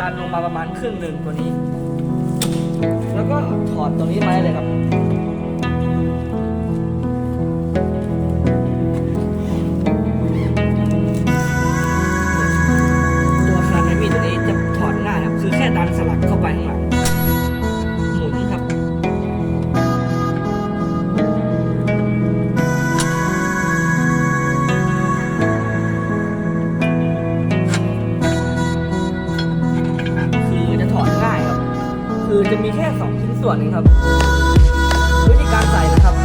ดันลงมาประมาณครึ่งหนึ่งตัวนี้ แล้วก็ถอดตัวนี้ได้เลยครับ มีแค่สองชิ้นส่วนเองครับ วิธีการใส่นะครับ